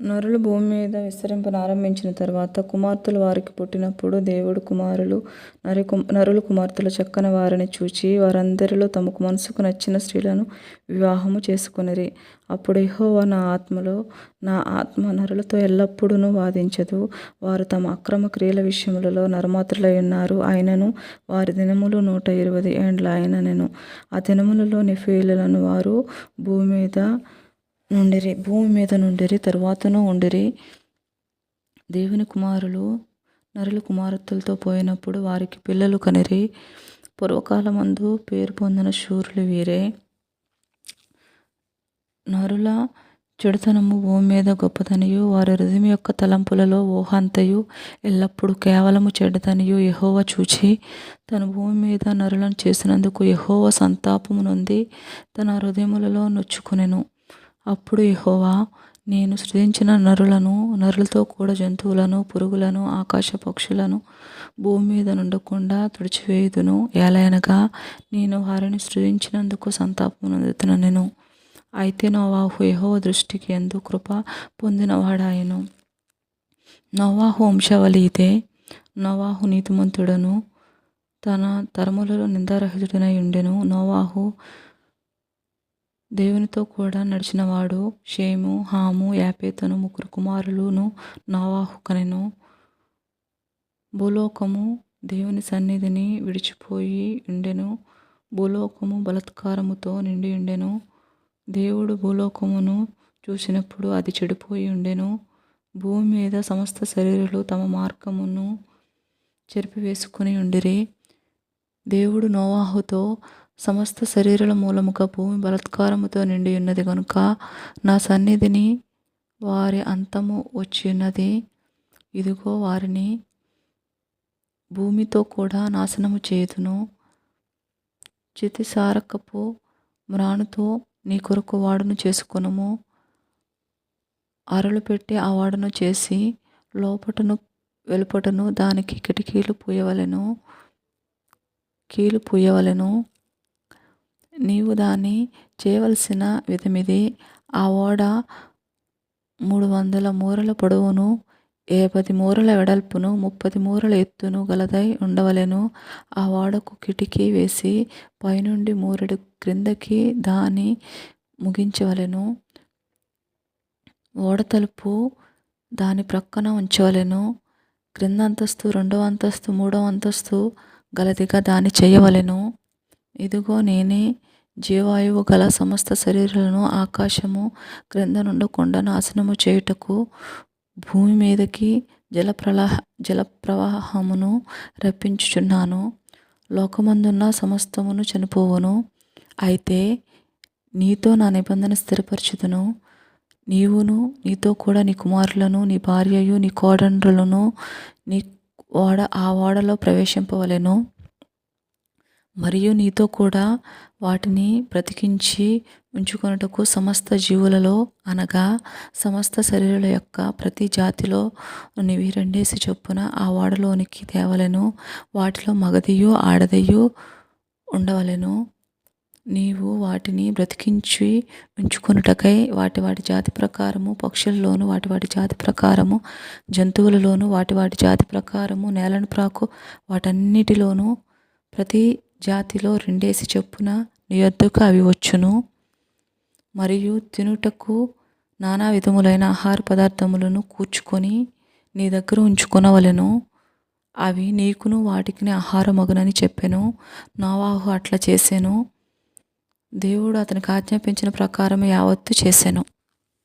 నరులు భూమి మీద విస్తరింపనారంభించిన తర్వాత కుమార్తెలు వారికి పుట్టినప్పుడు దేవుడు కుమారులు నరి నరులు కుమార్తెలు చక్కని వారిని చూచి వారందరిలో తమకు మనసుకు నచ్చిన స్త్రీలను వివాహము చేసుకునిరి. అప్పుడు ఎహోవా నా ఆత్మలో నా ఆత్మ నరులతో ఎల్లప్పుడూ వాదించదు. వారు తమ అక్రమ క్రియల విషయములలో నరమాత్రులై ఉన్నారు. ఆయనను వారి దినములు నూట ఇరవై ఏండ్ల ఆయనను ఆ దినములలో నిఫీలులను వారు భూమి మీద నుండిరి భూమి మీద నుండిరి తరువాతను ఉండిరి. దేవుని కుమారులు నరుల కుమార్తెలతో పోయినప్పుడు వారికి పిల్లలు కనిరి. పూర్వకాలమందు పేరు పొందిన శూరులు వీరే. నరుల చెడుతనము భూమి మీద గొప్పతనియు వారి హృదయం యొక్క తలంపులలో ఊహంతయు ఎల్లప్పుడూ కేవలము చెడ్డతనియు యహోవ చూచి తన భూమి మీద నరులను చేసినందుకు యహోవ సంతాపము నొంది తన హృదయములలో నొచ్చుకునెను. అప్పుడు యెహోవా నేను సృజించిన నరులను నరులతో కూడా జంతువులను పురుగులను ఆకాశ పక్షులను భూమి మీద నుండకుండా తుడిచివేయుదును. ఏలయనగా నేను వారిని సృజించినందుకు సంతాపము నేను. అయితే నోవాహు యహో దృష్టికి ఎందు కృప పొందినవాడాయెను. నోవాహు వంశావళి ఇదే. నోవాహు నీతిమంతుడను తన తరములలో నిందారహితుడనై ఉండెను. నోవాహు దేవునితో కూడా నడిచినవాడు షేము హాము యాపేతను ముగ్గురు కుమారులును నోవాహు కనెను. భూలోకము దేవుని సన్నిధిని విడిచిపోయి ఉండెను. భూలోకము బలత్కారముతో నిండి ఉండెను. దేవుడు భూలోకమును చూసినప్పుడు అది చెడిపోయి ఉండెను. భూమి మీద సమస్త శరీరులు తమ మార్గమును చెరిపివేసుకుని ఉండిరి. దేవుడు నోవాహుతో సమస్త శరీరుల మూలముగా భూమి బలత్కారముతో నిండి ఉన్నది కనుక నా సన్నిధిని వారి అంతము వచ్చి ఉన్నది. ఇదిగో వారిని భూమితో కూడా నాశనము చేయుదును. చితిసారకపు మ్రాణుతో నీ కొరకు వాడును చేసుకొనుము. అరలు పెట్టి ఆ వాడును చేసి లోపటను వెలుపటను దానికి కిటికీలు పూయవలెను. కీలు పూయవలెను. నీవు దాన్ని చేయవలసిన విధమిది. ఆ ఓడ మూడు వందల మూరల పొడవును ఏపది మూరల వెడల్పును ముప్పది మూరల ఎత్తును గలదై ఉండవలెను. ఆ ఓడకు కిటికీ వేసి పైనుండి మూరెడు క్రిందకి దాని ముగించవలెను. ఓడ తలుపు దాని ప్రక్కన ఉంచవలెను. క్రింద అంతస్తు రెండవ అంతస్తు మూడవ అంతస్తు గలదిగా దాన్ని చేయవలెను. ఇదిగో నేనే జీవాయువు గల సమస్త శరీరాలను ఆకాశము క్రింద నుండకుండా నాశనము చేయుటకు భూమి మీదకి జల ప్రలాహ జల ప్రవాహమును రప్పించుచున్నాను. లోకమందున్న సమస్తమును చనిపోవును. అయితే నీతో నా నిబంధన స్థిరపరచుదును. నీవును నీతో కూడా నీ కుమారులను నీ భార్యయు నీ కోడండ్రులను నీ ఓడ ఆ ఓడలో ప్రవేశింపవలెను. మరియు నీతో కూడా వాటిని బ్రతికించి ఉంచుకొనుటకు సమస్త జీవులలో అనగా సమస్త శరీరుల యొక్క ప్రతి జాతిలో నీవి రెండేసి చొప్పున ఆ ఓడలోనికి తేవలను. వాటిలో మగదియు ఆడదయు ఉండవలెను. నీవు వాటిని బ్రతికించి ఉంచుకొనుటకై వాటి వాటి జాతి ప్రకారము పక్షులలోను వాటి వాటి జాతి ప్రకారము జంతువులలోను వాటి వాటి జాతి ప్రకారము నేలను ప్రాకు వాటన్నిటిలోనూ ప్రతి జాతిలో రెండేసి చొప్పున నీ యొద్దకు అవి వచ్చును. మరియు తినుటకు నానా విధములైన ఆహార పదార్థములను కూర్చుకొని నీ దగ్గర ఉంచుకొనవలెను. అవి నీకును వాటికి ఆహారమగునని చెప్పాను. నోవాహు అట్లా చేశాను దేవుడు అతనికి ఆజ్ఞాపించిన ప్రకారం యావత్తు చేశాను